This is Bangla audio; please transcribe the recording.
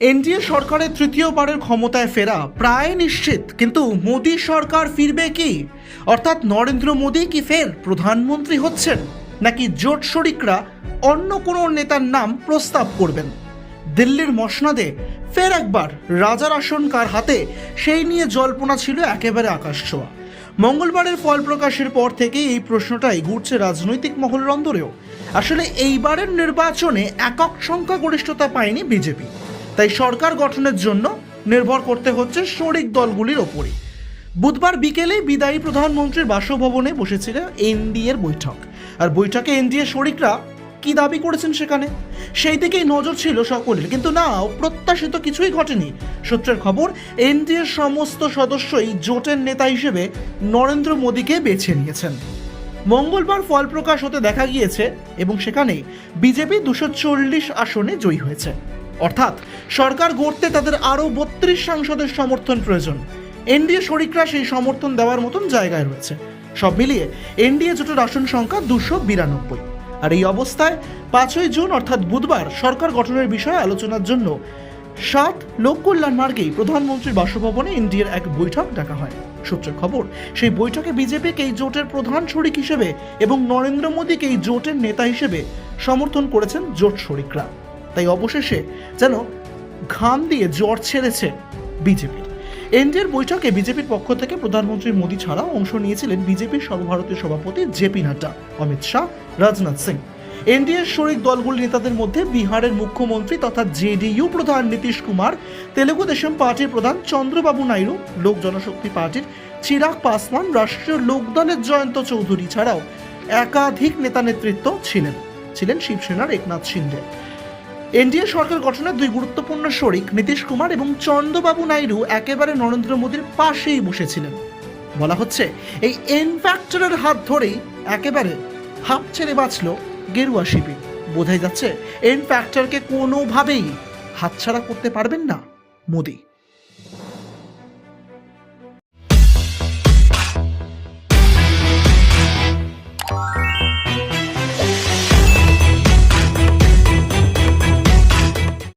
এনডিএ সরকারের তৃতীয়বারের ক্ষমতায় ফেরা প্রায় নিশ্চিত, কিন্তু মোদী সরকার ফিরবে কি? অর্থাৎ নরেন্দ্র মোদী কি ফের প্রধানমন্ত্রী হচ্ছেন? নাকি জোট শরিকরা অন্য কোনো নেতার নাম প্রস্তাব করবেন? দিল্লির মসনাদে ফের একবার রাজার আসন কার হাতে? সেই নিয়ে জল্পনা ছিল একেবারে আকাশ ছোঁয়া। মঙ্গলবারের ফল প্রকাশের পর থেকে এই প্রশ্নটাই ঘুরছে রাজনৈতিক মহলের অন্দরেও। আসলে এইবারের নির্বাচনে একক সংখ্যাগরিষ্ঠতা পায়নি বিজেপি। তাই সরকার গঠনের জন্য নির্ভর করতে হচ্ছে শরিক দলগুলির ওপরে বুধবার বিকেলে বিদায়ী প্রধানমন্ত্রীর বাসভবনে বসেছিল এনডিএর বৈঠক। আর বৈঠকে এনডিএ শরিকরা কি দাবি করেছেন সেখানে? সেই দিকেই নজর ছিল সকলের। কিন্তু না প্রত্যাশিত কিছুই ঘটেনি। সূত্রের খবর, এনডিএর সমস্ত সদস্যই জোটের নেতা হিসেবে নরেন্দ্র মোদীকে বেছে নিয়েছেন। মঙ্গলবার ফল প্রকাশ হতে দেখা গিয়েছে এবং সেখানে বিজেপি দুশো চল্লিশ আসনে জয়ী হয়েছে। অর্থাৎ সরকার গড়তে তাদের আরও বত্রিশ সাংসদের সমর্থন প্রয়োজন। এনডিএ শরিকরা সেই সমর্থন দেওয়ার মতন জায়গায় রয়েছে। সব মিলিয়ে এনডিএ জোটের আসন সংখ্যা দুশো বিরানব্বই। আর এই অবস্থায় পাঁচই জুন, অর্থাৎ বুধবার, সরকার গঠনের বিষয়ে আলোচনার জন্য সাত লোক কল্যাণ মার্গেই প্রধানমন্ত্রীর বাসভবনে এনডিএর এক বৈঠক ডাকা হয়। সূত্রের খবর, সেই বৈঠকে বিজেপিকে এই জোটের প্রধান শরিক হিসেবে এবং নরেন্দ্র মোদীকে এই জোটের নেতা হিসেবে সমর্থন করেছেন জোট শরিকরা। তাই অবশেষে যেন ঘাম দিয়ে জ্বর ছেড়েছে বিজেপির এনডিএর বৈঠকে বিজেপির পক্ষ থেকে প্রধানমন্ত্রী মোদী ছাড়াও অংশ নিয়েছিলেন বিজেপির সর্বভারতীয় সভাপতি জেপি নাড্ডা, অমিত শাহ, রাজনাথ সিং। এনডিএর শরিক দলগুলির নেতাদের মধ্যে বিহারের মুখ্যমন্ত্রী তথা জেডিইউ প্রধান নীতিশ কুমার, তেলেগু দেশম পার্টির প্রধান চন্দ্রবাবু নাইডু, লোক জনশক্তি পার্টির চিরাগ পাসওয়ান, রাষ্ট্রীয় লোকদলের জয়ন্ত চৌধুরী ছাড়াও একাধিক নেতা নেতৃত্ব ছিলেন। ছিলেন শিবসেনার একনাথ শিন্ডে এনডিএ সরকার গঠনের দুই গুরুত্বপূর্ণ শরিক, নীতিশ কুমার এবং চন্দ্রবাবু নাইডু একেবারে নরেন্দ্র মোদীর পাশেই বসেছিলেন। বলা হচ্ছে, এই এন ফ্যাক্টরের হাত ধরেই একেবারে হাফ ছেড়ে বাঁচল গেরুয়া শিবির। বোঝাই যাচ্ছে এন ফ্যাক্টরকে কোনোভাবেই হাতছাড়া করতে পারবেন না মোদী।